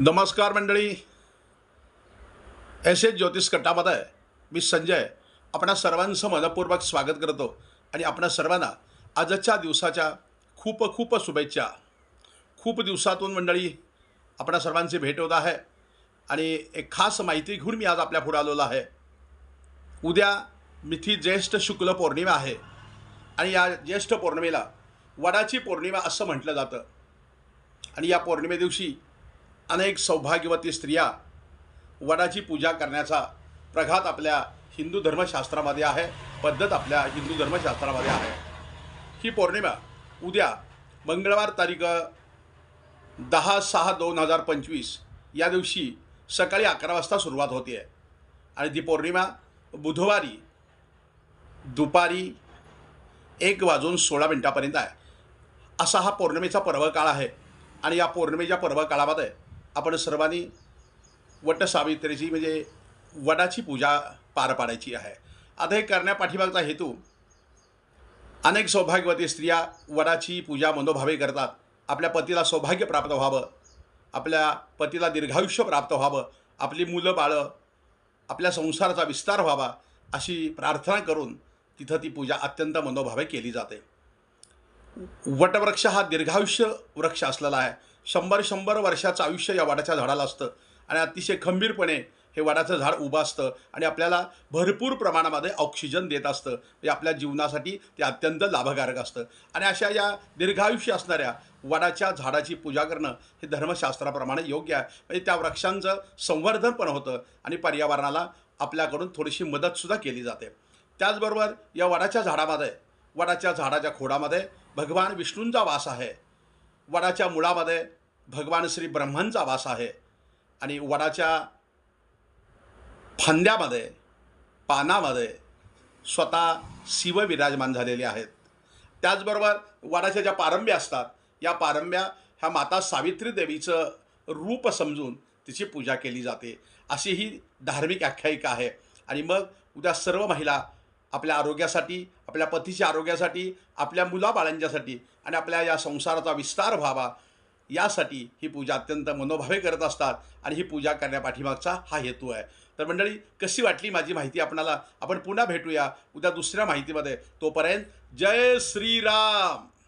नमस्कार मंडळी। S H ज्योतिष कट्टामध्ये मी संजय। आपणा सर्वांचं मनपूर्वक स्वागत करतो आणि आपणा सर्वांना आजच्या दिवसाच्या खूप खूप शुभेच्छा। खूप दिवसातून मंडळी आपणा सर्वांची भेट होत आहे आणि एक खास माहिती घेऊन मी आज आपल्या पुढे आलेलो आहे। उद्या मिथी ज्येष्ठ शुक्ल पौर्णिमा आहे आणि या ज्येष्ठ पौर्णिमेला वडाची पौर्णिमा असं म्हटलं जातं। आणि या पौर्णिमे दिवशी अनेक सौभाग्यवती स्त्रिया वडाची पूजा करण्याचा प्रघात आपल्या हिंदू धर्मशास्त्रामध्ये आहे पद्धत आपल्या हिंदू धर्मशास्त्रामध्ये आहे. ही पौर्णिमा उद्या मंगळवार तारीख दहा सहा दोन हजार पंचवीस या दिवशी सकाळी अकरा वाजता सुरुवात होते. आहे आणि ती पौर्णिमा बुधवारी दुपारी एक वाजून सोळा मिनटापर्यंत आहे. असा हा पौर्णिमेचा पर्व काळ आहे. आणि या पौर्णिमेच्या पर्व काळामध्ये आपण सर्वांनी वटसावित्रीची म्हणजे वडाची पूजा पार पाडायची आहे. आता हे करण्यापाठीमागचा हेतू अनेक सौभाग्यवती स्त्रिया वडाची पूजा मनोभावे करतात. आपल्या पतीला सौभाग्य प्राप्त व्हावं. आपल्या पतीला दीर्घायुष्य प्राप्त व्हावं. आपली मुलं बाळं आपल्या संसाराचा विस्तार व्हावा अशी प्रार्थना करून तिथं ती पूजा अत्यंत मनोभावे केली जाते. वटवृक्ष हा दीर्घायुष्य वृक्ष असलेला आहे. शंभर शंभर वर्षाचं आयुष्य या वडाच्या झाडाला असतं. आणि अतिशय खंबीरपणे हे वडाचं झाड उभं असतं आणि आपल्याला भरपूर प्रमाणामध्ये ऑक्सिजन देत असतं. म्हणजे आपल्या जीवनासाठी ते अत्यंत लाभकारक असतं. आणि अशा या दीर्घायुष्य असणाऱ्या वडाच्या झाडाची पूजा करणं हे धर्मशास्त्राप्रमाणे योग्य आहे. म्हणजे त्या वृक्षांचं संवर्धन पण होतं आणि पर्यावरणाला आपल्याकडून थोडीशी मदतसुद्धा केली जाते. त्याचबरोबर या वडाच्या झाडामध्ये वडाच्या झाडाच्या खोडामध्ये भगवान विष्णूंचा वास आहे. वडाच्या मुळामध्ये भगवान श्री ब्रह्मांचा वास आहे. आणि वडाच्या फांद्यामध्ये पानामध्ये स्वतः शिव विराजमान झालेले आहेत. त्याचबरोबर वडाच्या ज्या पारंब्या असतात या पारंब्या ह्या माता सावित्री देवीचं रूप समजून तिची पूजा केली जाते. अशी ही धार्मिक आख्यायिका आहे. आणि मग उद्या सर्व महिला आपल्या आरोग्यासाठी आपल्या पतीच्या आरोग्यासाठी आपल्या मुलाबाळांच्यासाठी आणि आपल्या या संसाराचा विस्तार व्हावा यासाठी ही पूजा अत्यंत मनोभावे करत असतात आणि ही पूजा करण्यापाठीमागचा हा हेतू आहे. तर मंडळी कशी वाटली माझी माहिती आपणाला? आपण पुन्हा भेटूया उद्या दुसऱ्या माहितीमध्ये. तोपर्यंत जय श्रीराम!